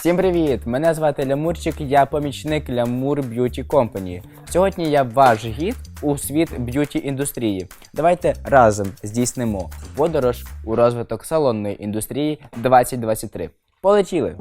Всім привіт! Мене звати Лямурчик, я помічник Лямур Б'юті Company. Сьогодні я ваш гід у світ б'юті індустрії. Давайте разом здійснимо подорож у розвиток салонної індустрії 2023. Полетіли!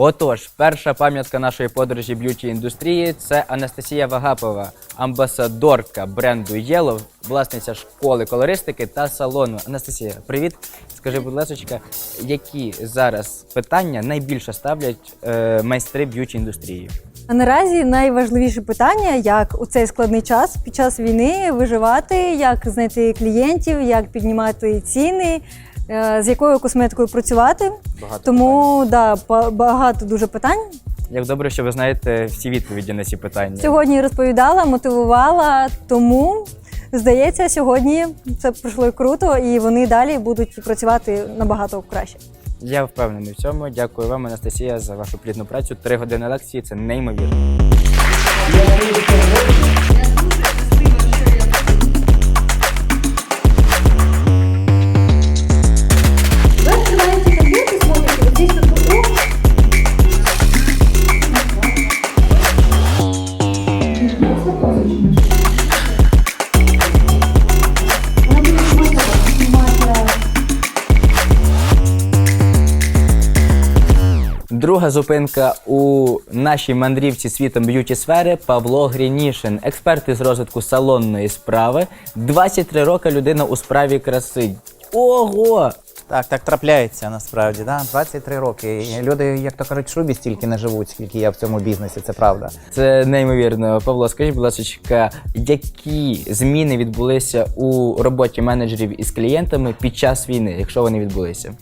Отож, перша пам'ятка нашої подорожі б'юті індустрії це Анастасія Вагапова, амбасадорка бренду Yellow, власниця школи колористики та салону. Анастасія, привіт. Скажи, будь ласка, які зараз питання найбільше ставлять е, майстри б'юті індустрії? А наразі найважливіше питання, як у цей складний час під час війни виживати, як знайти клієнтів, як піднімати ціни, з якою косметикою працювати. Багато Тому да, ба- багато дуже питань. Як добре, що ви знаєте всі відповіді на ці питання. Сьогодні розповідала, мотивувала, тому здається, сьогодні це пройшло круто, і вони далі будуть працювати набагато краще. Я впевнений в цьому. Дякую вам, Анастасія, за вашу плідну працю. Три години лекції це неймовірно. Друга зупинка у нашій мандрівці світом б'юті сфери Павло Грінішин, експерт із розвитку салонної справи. 23 роки людина у справі краси. Ого! Так, так трапляється насправді. Да? 23 роки. І Люди, як то кажуть, в шубі стільки не живуть, скільки я в цьому бізнесі, це правда. Це неймовірно. Павло, скажіть, будь ласка, які зміни відбулися у роботі менеджерів із клієнтами під час війни, якщо вони відбулися?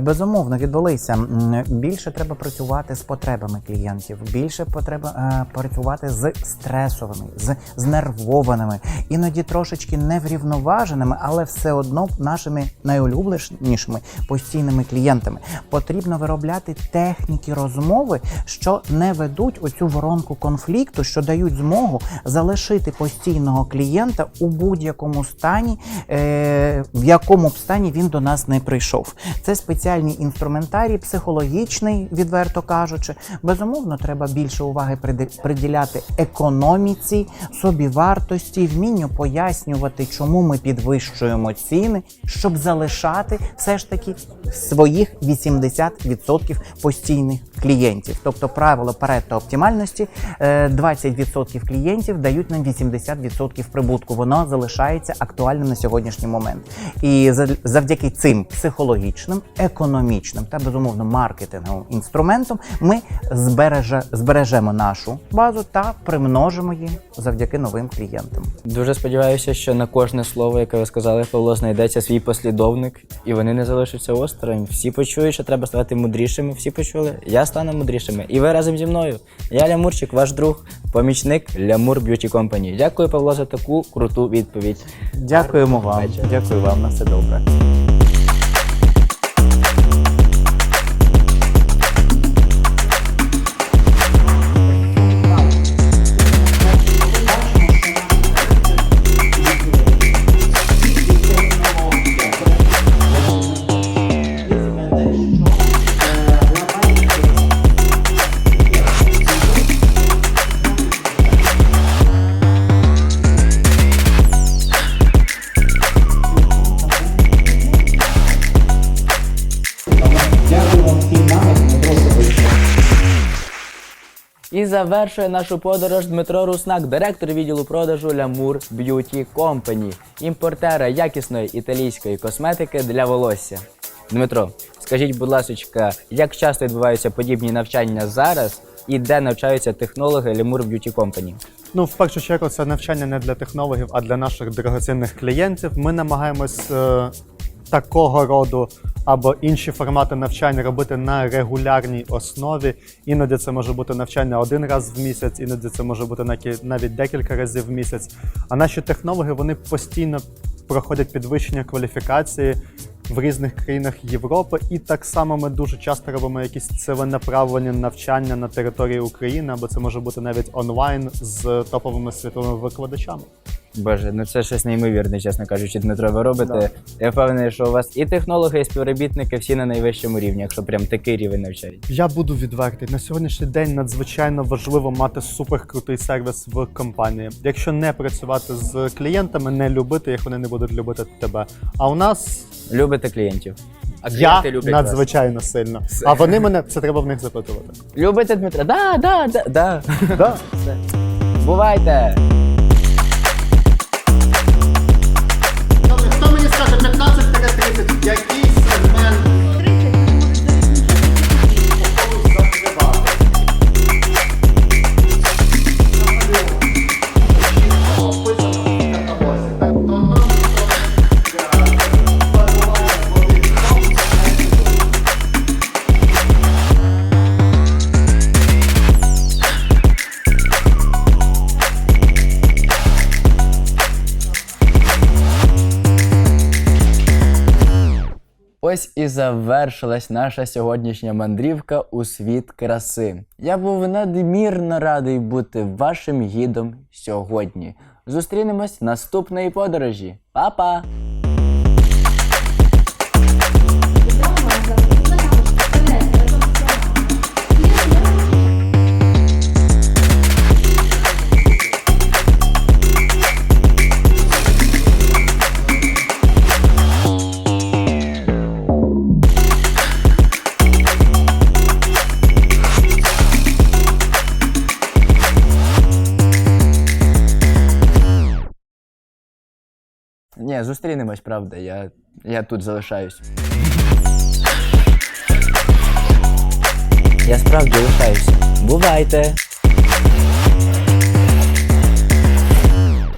Безумовно, відбулися. Більше треба працювати з потребами клієнтів, більше потреба е, працювати з стресовими, з знервованими, іноді трошечки неврівноваженими, але все одно нашими найулюбленішими постійними клієнтами. Потрібно виробляти техніки розмови, що не ведуть оцю воронку конфлікту, що дають змогу залишити постійного клієнта у будь-якому стані, е, в якому б стані він до нас не прийшов. Це спеціальний інструментарій, психологічний, відверто кажучи. Безумовно, треба більше уваги приділяти економіці, собівартості, вмінню пояснювати, чому ми підвищуємо ціни, щоб залишати все ж таки своїх 80% постійних клієнтів. Тобто правило Паретто оптимальності е, 20% клієнтів дають нам 80% прибутку. Воно залишається актуальним на сьогоднішній момент. І завдяки цим психологічним, економічним та безумовно маркетинговим інструментом ми збереже, збережемо нашу базу та примножимо її завдяки новим клієнтам. Дуже сподіваюся, що на кожне слово, яке ви сказали, Павло, знайдеться свій послідовник, і вони не залишаться осторонь. Всі почують, що треба ставати мудрішими. Всі почули. Я стану мудрішими. І ви разом зі мною. Я Лямурчик, ваш друг, помічник Лямур Б'юті Компані. Дякую, Павло, за таку круту відповідь. Дякуємо вам. Дякую вам на все добре. І завершує нашу подорож Дмитро Руснак, директор відділу продажу Lamour Beauty Company, імпортера якісної італійської косметики для волосся. Дмитро, Скажіть, будь ласка, як часто відбуваються подібні навчання зараз і де навчаються технологи Lemur Beauty Company? Ну, в першу чергу, це навчання не для технологів, а для наших дорогоцінних клієнтів. Ми намагаємось е, такого роду або інші формати навчання робити на регулярній основі. Іноді це може бути навчання один раз в місяць, іноді це може бути навіть декілька разів в місяць. А наші технологи вони постійно проходять підвищення кваліфікації в різних країнах Європи, і так само ми дуже часто робимо якісь ціленаправлені навчання на території України, або це може бути навіть онлайн з топовими світовими викладачами. Боже, ну це щось неймовірне, чесно кажучи, Дмитро, ви робите. Да. Я впевнений, що у вас і технологи, і співробітники всі на найвищому рівні, якщо прям такий рівень навчають. Я буду відвертий. На сьогоднішній день надзвичайно важливо мати суперкрутий сервіс в компанії. Якщо не працювати з клієнтами, не любити їх, вони не будуть любити тебе. А у нас Любите клієнтів. А я люблять вас. надзвичайно сильно. А вони мене це треба в них запитувати. Любите Дмитра? Да, да, да, да. Да. Бувайте! Ось і завершилась наша сьогоднішня мандрівка у світ краси. Я був надмірно радий бути вашим гідом сьогодні. Зустрінемось наступної подорожі. Па-па! Ні, зустрінемось, правда. Я, я тут залишаюсь. Я справді лишаюся. Бувайте!